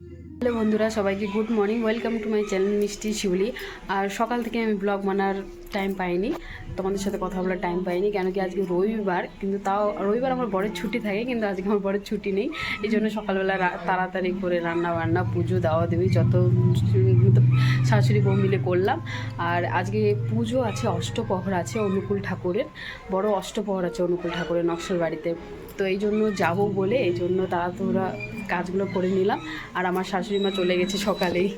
Hello বন্ধুরা, সবাইকে good morning welcome to my channel Mishti Shiuli আর সকাল থেকে আমি ব্লগ বানার টাইম পাইনি। তোমাদের সাথে কথা বলার টাইম পাইনি, কেন কি আজকে রবিবার, কিন্তু তাও রবিবার আমার বড়ের ছুটি থাকে, কিন্তু আজকে আমার বড়ের ছুটি নেই। এই জন্য সকালবেলা তাড়াতাড়ি করে রান্না বান্না পুজো, দাওয়া দেবী, যত শাশুড়ি বউ মিলে করলাম। আর আজকে পুজো আছে, অষ্টপহর আছে অনুকূল ঠাকুরের। বড় অষ্টপহর আছে অনুকূল ঠাকুরের নকশাল বাড়িতে তো এই জন্য যাব বলে, এই জন্য তাড়াতাড়া কাজগুলো করে নিলাম। আর আমার শাশুড়ি মা চলে গেছে সকালেই।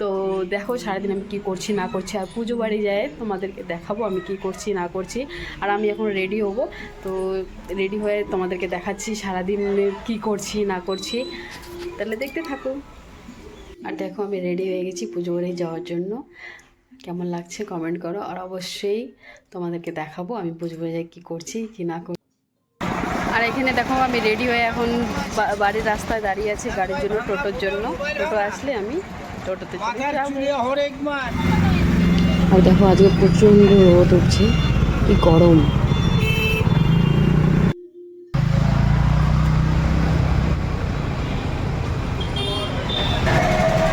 তো দেখো সারাদিন আমি কী করছি, না করছি। আর পুজো বাড়ি যায়, তোমাদেরকে দেখাবো আমি কী করছি, না করছি। আর আমি এখন রেডি হব। তো রেডি হয়ে তোমাদেরকে দেখাচ্ছি সারাদিন কী করছি, না করছি। তাহলে দেখতে থাকো। আর দেখো আমি রেডি হয়ে গেছি পুজো বাড়ি যাওয়ার জন্য। কেমন লাগছে কমেন্ট করো। আর অবশ্যই তোমাদেরকে দেখাবো আমি পুজো যাই কী করছি কি না করছি আর এখানে দেখো আমি রেডি হয়ে এখন বাড়ির রাস্তায় দাঁড়িয়ে আছি গাড়ির জন্য টোটোর জন্য। টোটো আসলে আমি টোটোতে আর দেখো আজকে প্রচণ্ড রোদ উঠছে কি গরম।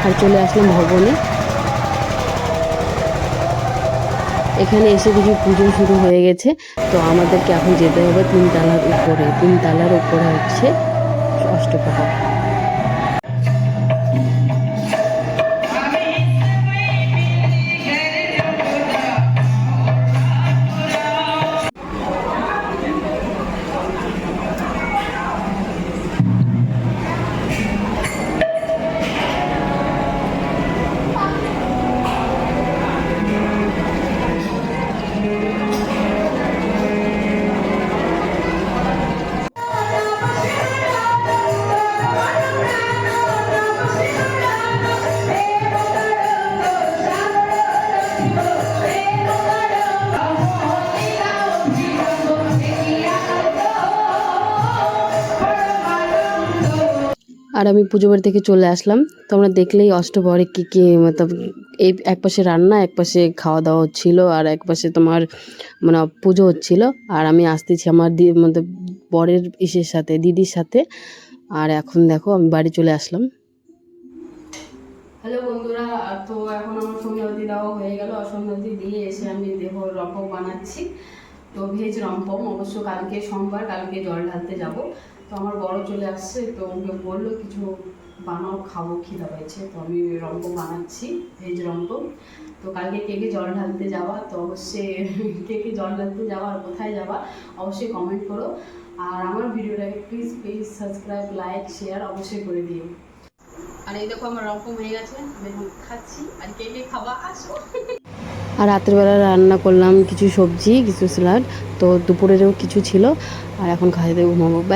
আর চলে আসলাম ভবনে। এখানে এসে দেখি পুজো শুরু হয়ে গেছে। তো আমাদেরকে এখন যেতে হবে তিন তিনতলার উপরে। তিন তিনতলার উপরে হচ্ছে অষ্টপ্রহর আর আমি পুজো বাড়ি থেকে চলে আসলাম। তোমরা দেখলেই অষ্টপ্রহরে কী কী মতলব এই এক পাশে রান্না, এক পাশে খাওয়া দাওয়া হচ্ছিল আর এক পাশে তোমার মানে পুজো হচ্ছিল। আর আমি আসতেছি আমার দি, মতলব বরের ইসের সাথে, দিদির সাথে। আর এখন দেখো আমি বাড়ি চলে আসলাম। হ্যালো বন্ধুরা তো এখন আমার সন্ধ্যাবতী দেওয়া হয়ে গেল। আর দিয়ে এসে আমি দেহ রম্পম বানাচ্ছি। তো ভেজ রম্পম অবশ্য কালকে সোমবার, কালকে জল ঢালতে যাব। তো আমার বড় চলে আসছে, তো ওকে বলল কিছু বানাও, খাব, খিদা পাইছে তো আমি রম্পম বানাচ্ছি ভেজ রম্পম তো কালকে কে কে জল ঢালতে যাওয়া তো অবশ্যই কে কে জল ঢালতে যাওয়া আর কোথায় যাওয়া অবশ্যই কমেন্ট করো। আর আমার ভিডিওটাকে please please subscribe like share অবশ্যই করে দিও। আর এই দেখো আমার রকম হয়ে গেছে, আমি খাচ্ছি। আর কে কে খাওয়া আসো। আর রাত্রেবেলা রান্না করলাম কিছু সবজি, কিছু স্যালাড তো দুপুরেরও কিছু ছিল, আর এখন খাইতে ঘুমাবো।